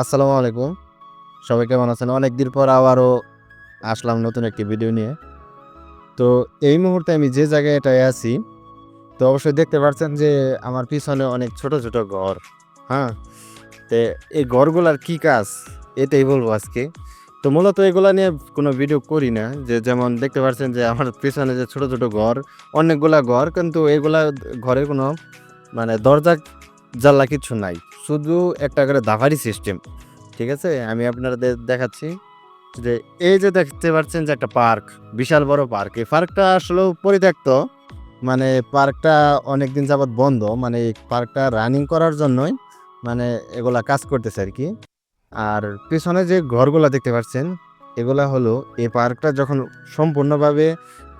আসসালামু আলাইকুম। সবাই কেমন আছেন? অনেক দিন পর আবারও আসলাম নতুন একটি ভিডিও নিয়ে। তো এই মুহূর্তে আমি যে জায়গাটায় আছি, তো অবশ্যই দেখতে পাচ্ছেন যে আমার পিছনে অনেক ছোট ছোট ঘর। হ্যাঁ? তো এই ঘরগুলার কি কাজ? এটাই বলব আজকে। তো মূলত এগুলা নিয়ে কোনো ভিডিও করি না। যে যেমন দেখতে পাচ্ছেন যে আমার পিছনে যে ছোট ছোট ঘর, অনেকগুলা ঘর, কিন্তু এগুলা ঘরের কোনো মানে দরজা জানলা কিছু নাই, শুধু একটা করে দাভারি সিস্টেম ঠিক আছে? আমি আপনাদের দেখাচ্ছি যে এই যে দেখতে পাচ্ছেন যে একটা পার্ক, বিশাল বড় পার্ক, এই পার্কটা আসলেও পরিত্যক্ত মানে পার্কটা অনেক দিন যাবৎ বন্ধ মানে এই পার্কটা রানিং করার জন্যই মানে এগুলা কাজ করতেছে আর কি। আর পিছনে যে ঘরগুলা দেখতে পাচ্ছেন, এগুলা হলো এই পার্কটা যখন সম্পূর্ণভাবে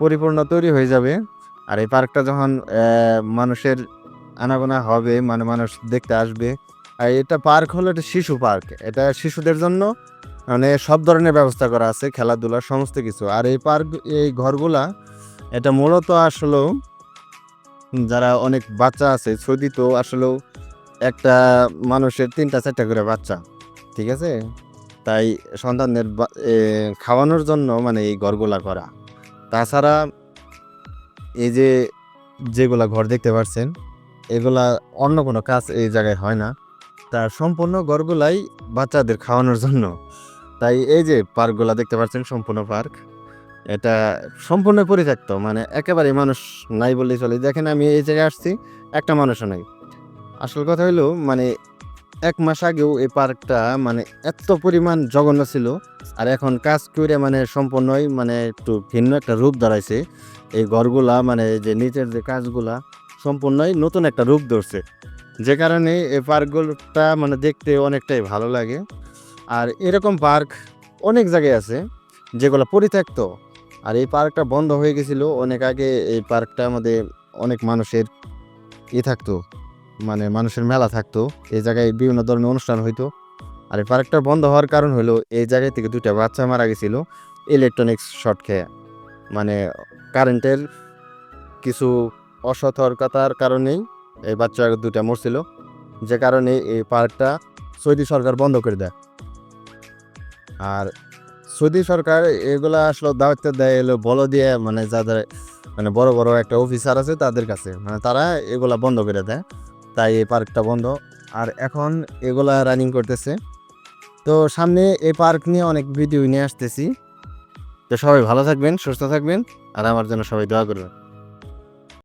পরিপূর্ণ তৈরি হয়ে যাবে, আর এই পার্কটা যখন মানুষের আনাগোনা হবে মানে মানুষ দেখতে আসবে। আর এটা পার্ক হলো এটা শিশু পার্ক। এটা শিশুদের জন্য মানে সব ধরনের ব্যবস্থা করা আছে, খেলাধুলা, সমস্ত কিছু। আর এই পার্ক, এই ঘরগুলা, এটা মূলত আসলেও যারা অনেক বাচ্চা আছে, সৌদি তো আসলেও একটা মানুষের তিনটা, চারটা করে বাচ্চা, ঠিক আছে? তাই সন্তানদের খাওয়ানোর জন্য মানে এই ঘরগুলা করা। তাছাড়া এই যে, যেগুলা ঘর দেখতে পাচ্ছেন এগুলা অন্য কোনো কাজ এই জায়গায় হয় না। তার সম্পূর্ণ ঘরগুলাই বাচ্চাদের খাওয়ানোর জন্য। তাই এই যে পার্কগুলা দেখতে পাচ্ছেন, সম্পূর্ণ পার্ক, এটা সম্পূর্ণ পরিত্যক্ত মানে একেবারে মানুষ নাই বললেই চলে। দেখেন আমি এই জায়গায় আসছি, একটা মানুষও নাই। আসল কথা হলো মানে এক মাস আগেও এই পার্কটা মানে এত পরিমাণ জঘন্য ছিল, আর এখন কাজ করে মানে সম্পূর্ণই মানে একটু ভিন্ন একটা রূপ দাঁড়াইছে। এই ঘরগুলা মানে যে নিচের যে কাজগুলা সম্পূর্ণই নতুন একটা রূপ ধরছে। যে কারণে এই পার্কগুলোটা মানে দেখতে অনেকটাই ভালো লাগে। আর এরকম পার্ক অনেক জায়গায় আছে যেগুলো পরিত্যক্ত। আর এই পার্কটা বন্ধ হয়ে গেছিল, অনেক আগে এই পার্কটা আমাদের অনেক মানুষের ই থাকতো মানে মানুষের মেলা থাকতো। এই জায়গায় বিভিন্ন ধরনের অনুষ্ঠান হইতো। আর এই পার্কটা বন্ধ হওয়ার কারণ হলো, এই জায়গায় থেকে দুটা বাচ্চা মারা গেছিল ইলেকট্রনিক্স শর্ট খেয়ে। মানে কারেন্টের কিছু অসতর্কতার কারণেই এই বাচ্চা দুটা মরছিল। যে কারণে এই পার্কটা সৌদি সরকার বন্ধ করে দেয়। আর সৌদি সরকার এগুলা আসলে দায়িত্ব দেয় এলো বলো দিয়ে মানে যাদের মানে বড় বড় একটা অফিসার আছে তাদের কাছে। মানে তারা এগুলা বন্ধ করে দেয়। তাই এই পার্কটা বন্ধ। আর এখন এগুলা রানিং করতেছে। তো সামনে এই পার্ক নিয়ে অনেক ভিডিও নিয়ে আসতেছি। তো সবাই ভালো থাকবেন, সুস্থ থাকবেন। আর আমার জন্য সবাই দোয়া করবেন।